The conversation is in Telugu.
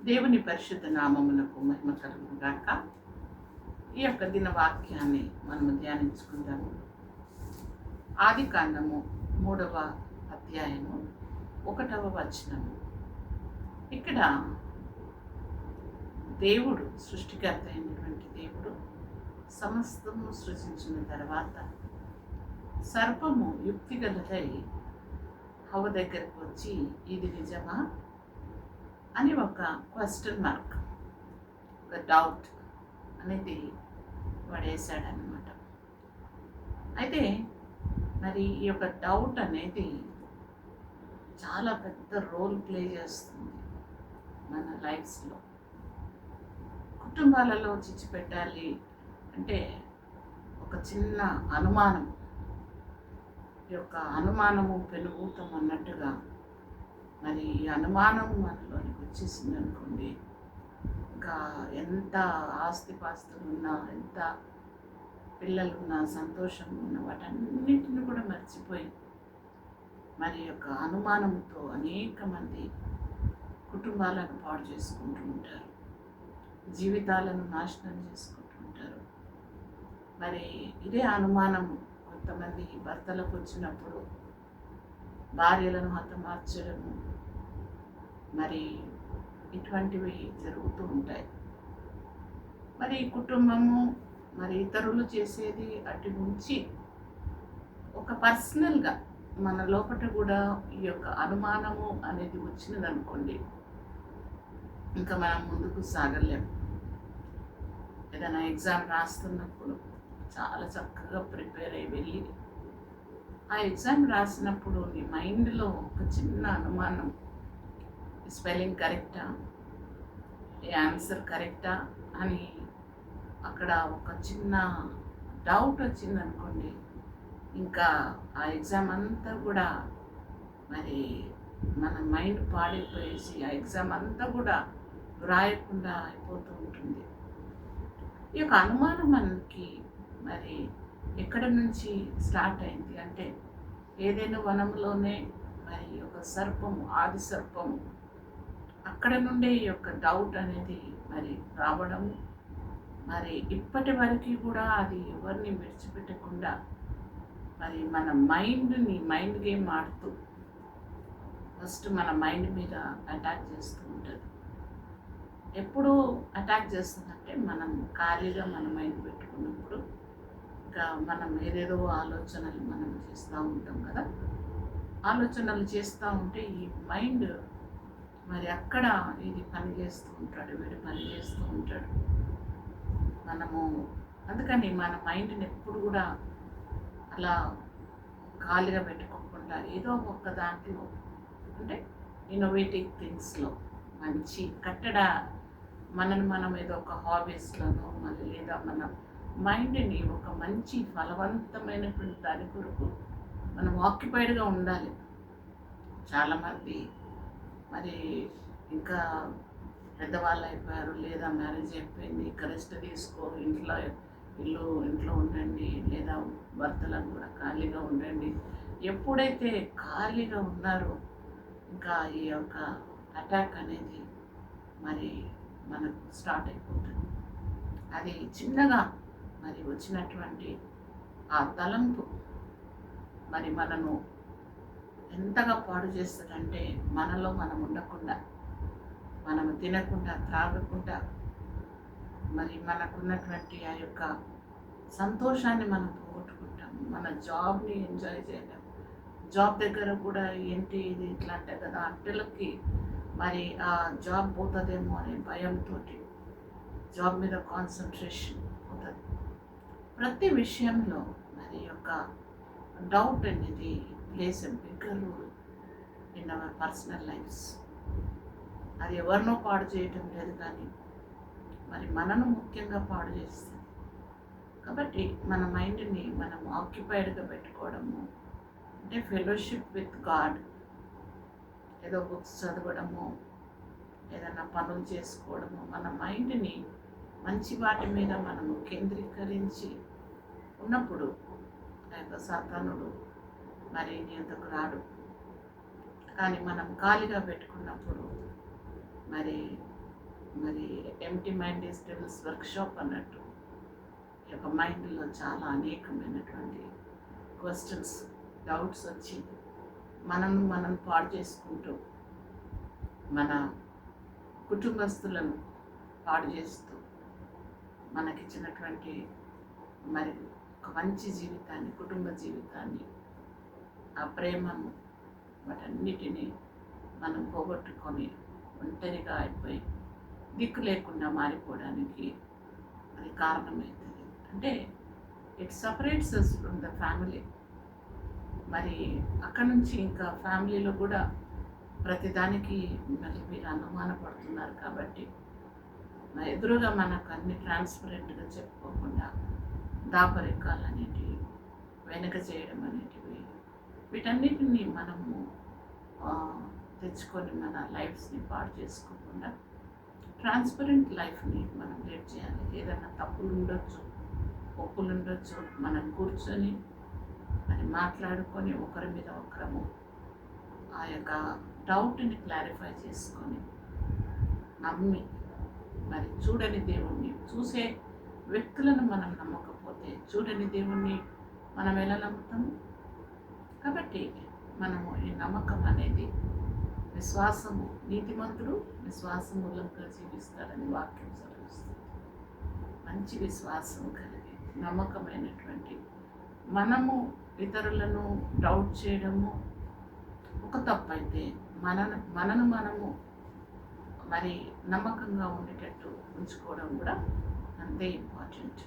దేవుని పరిశుద్ధ నామములకు మహిమ కలుగుగాక ఈ యొక్క దిన వాక్యాన్ని మనము ధ్యానించుకుందాము ఆది కాండము మూడవ అధ్యాయము ఒకటవ వచనము. ఇక్కడ దేవుడు సృష్టికర్త అయినటువంటి దేవుడు సమస్తము సృజించిన తర్వాత సర్పము యుక్తిగలదై హవ దగ్గరకు వచ్చి ఇది నిజమా? అని ఒక క్వశ్చన్ మార్క్ ఒక డౌట్ అనేది పడేశాడనమాట అయితే మరి ఈ యొక్క డౌట్ అనేది చాలా పెద్ద రోల్ ప్లే చేస్తుంది మన లైఫ్స్లో కుటుంబాలలో చిచ్చి పెట్టాలి అంటే ఒక చిన్న అనుమానం ఈ యొక్క అనుమానము పెనుభూతం అన్నట్టుగా మరి ఈ అనుమానం మనలోనికి వచ్చేసింది అనుకోండి. ఇంకా ఎంత ఆస్తిపాస్తులు ఉన్నా ఎంత పిల్లలు ఉన్నా సంతోషం ఉన్న వాటన్నిటిని కూడా మర్చిపోయి మరి యొక్క అనుమానంతో అనేక మంది కుటుంబాలను పాడు చేసుకుంటూ ఉంటారు. జీవితాలను నాశనం చేసుకుంటూ ఉంటారు. మరి ఇదే అనుమానం కొంతమంది భర్తలకు వచ్చినప్పుడు భార్యలను హతమార్చడము మరి ఇటువంటివి జరుగుతూ ఉంటాయి. మరి కుటుంబము మరి ఇతరులు చేసేది అటు నుంచి ఒక పర్సనల్గా మన లోపల కూడా ఈ యొక్క అనుమానము అనేది వచ్చినదనుకోండి ఇంకా మనం ముందుకు సాగలేం. ఏదైనా ఎగ్జామ్ రాస్తున్నప్పుడు చాలా చక్కగా ప్రిపేర్ అయ్యి వెళ్ళి ఆ ఎగ్జామ్ రాసినప్పుడు నీ మైండ్లో ఒక చిన్న అనుమానం స్పెల్లింగ్ కరెక్టా? ఈ ఆన్సర్ కరెక్టా? అని అక్కడ ఒక చిన్న డౌట్ వచ్చింది అనుకోండి. ఇంకా ఆ ఎగ్జామ్ అంతా కూడా మరి మన మైండ్ పాడైపోయేసి ఆ ఎగ్జామ్ అంతా కూడా వ్రాయకుండా అయిపోతూ ఉంటుంది. ఈ యొక్క అనుమానం మనకి మరి ఎక్కడ నుంచి స్టార్ట్ అయింది? అంటే ఏదైనా వనంలోనే మరి ఒక సర్పము ఆది సర్పము అక్కడ నుండే ఈ యొక్క డౌట్ అనేది మరి రావడం మరి ఇప్పటి వరకు కూడా అది ఎవరిని విడిచిపెట్టకుండా మరి మన మైండ్ని మైండ్ గేమ్ ఆడుతూ ఫస్ట్ మన మైండ్ మీద అటాక్ చేస్తూ ఉంటుంది. ఎప్పుడు అటాక్ చేస్తుందంటే మనం ఖాళీగా మన మైండ్ పెట్టుకున్నప్పుడు ఇంకా మనం ఏదేదో ఆలోచనలు మనం చేస్తూ ఉంటాం కదా. ఆలోచనలు చేస్తూ ఉంటే ఈ మైండ్ మరి అక్కడ ఇది పని చేస్తూ ఉంటాడు వీడు పని చేస్తూ ఉంటాడు. మనము అందుకని మన మైండ్ని ఎప్పుడు కూడా అలా ఖాళీగా పెట్టుకోకుండా ఏదో ఒక దాంట్లో అంటే ఇన్నోవేటివ్ థింగ్స్లో మంచి కట్టడ మనని మనం ఏదో ఒక హాబీస్లోనో మళ్ళీ లేదా మన మైండ్ని ఒక మంచి ఫలవంతమైనటువంటి దాని కొరకు మనం ఆక్యుపైడ్గా ఉండాలి. చాలామంది మరి ఇంకా పెద్దవాళ్ళు అయిపోయారు లేదా మ్యారేజ్ అయిపోయింది ఇక రెస్ట్ తీసుకో ఇంట్లో ఇల్లు ఇంట్లో ఉండండి లేదా భర్తలకు కూడా ఖాళీగా ఉండండి. ఎప్పుడైతే ఖాళీగా ఉన్నారో ఇంకా ఈ యొక్క అటాక్ అనేది మరి మనకు స్టార్ట్ అయిపోతుంది. అది చిన్నగా మరి వచ్చినటువంటి ఆ తలంపు మరి మనను ఎంతగా పాడు చేస్తుందంటే మనలో మనం ఉండకుండా మనము తినకుండా త్రాగకుండా మరి మనకున్నటువంటి ఆ యొక్క సంతోషాన్ని మనం పోగొట్టుకుంటాం మన జాబ్ని ఎంజాయ్ చేయలేం జాబ్ దగ్గర కూడా ఏంటి ఇది ఇట్లా అంటే కదా అంటలకి మరి ఆ జాబ్ పోతుందేమో అనే భయంతో జాబ్ మీద కాన్సన్ట్రేషన్ పోతుంది. ప్రతి విషయంలో మరి యొక్క డౌట్ అనేది plays a bigger role in our personal lives అది ఎవరినో పాడు చేయటం లేదు కానీ మరి మనను ముఖ్యంగా పాడు చేస్తుంది. కాబట్టి మన మైండ్ని మనం ఆక్యుపైడ్గా పెట్టుకోవడము అంటే ఫెలోషిప్ విత్ గాడ్ ఏదో బుక్స్ చదవడము ఏదైనా పనులు చేసుకోవడము మన మైండ్ని మంచి వాటి మీద మనము కేంద్రీకరించి ఉన్నప్పుడు ఆ యొక్క సాతానుడు మరి ఎందుకు అంతకు రాడు. కానీ మనం ఖాళీగా పెట్టుకున్నప్పుడు మరి మరి ఎంటీ మైండ్ డిస్టర్బెన్స్ వర్క్షాప్ అన్నట్టు ఈ యొక్క మైండ్లో చాలా అనేకమైనటువంటి క్వశ్చన్స్ డౌట్స్ వచ్చి మనం మనం పాడు చేసుకుంటూ మన కుటుంబస్తులను పాడు చేస్తూ మనకిచ్చినటువంటి మరి ఒక మంచి జీవితాన్ని కుటుంబ జీవితాన్ని ఆ ప్రేమను వాటన్నిటినీ మనం పోగొట్టుకొని ఒంటరిగా అయిపోయి దిక్కు లేకుండా మారిపోవడానికి అది కారణమవుతుంది అంటే it separates us from the family మరి అక్కడ నుంచి ఇంకా ఫ్యామిలీలో కూడా ప్రతిదానికి మరి మీరు అనుమానపడుతున్నారు కాబట్టి ఎదురుగా మనకు అన్ని ట్రాన్స్పరెంట్గా చెప్పుకోకుండా దాపరికాలు అనేటివి వెనక చేయడం అనేటివి వీటన్నిటిని మనము తెచ్చుకొని మన లైఫ్స్ని పాడు చేసుకోకుండా ట్రాన్స్పరెంట్ లైఫ్ని మనం లీడ్ చేయాలి. ఏదైనా తప్పులు ఉండొచ్చు ఒప్పులు ఉండొచ్చు మనం కూర్చొని మరి మాట్లాడుకొని ఒకరి మీద ఒకరము ఆ యొక్క డౌట్ని క్లారిఫై చేసుకొని నమ్మి మరి చూడని దేవుణ్ణి చూసే వ్యక్తులను మనం నమ్మకపోతే చూడని దేవుణ్ణి మనం ఎలా నమ్ముతాము? కాబట్టి మనము ఈ నమ్మకం అనేది విశ్వాసము నీతిమంతుడు విశ్వాసం మూలంగా జీవిస్తాడని వాక్యం సెలవిస్తుంది మంచి విశ్వాసం కలిగి నమ్మకమైనటువంటి మనము ఇతరులను డౌట్ చేయడము ఒక తప్పు అయితే మన మనను మనము మరి నమ్మకంగా ఉండేటట్టు ఉంచుకోవడం కూడా అంతే ఇంపార్టెంట్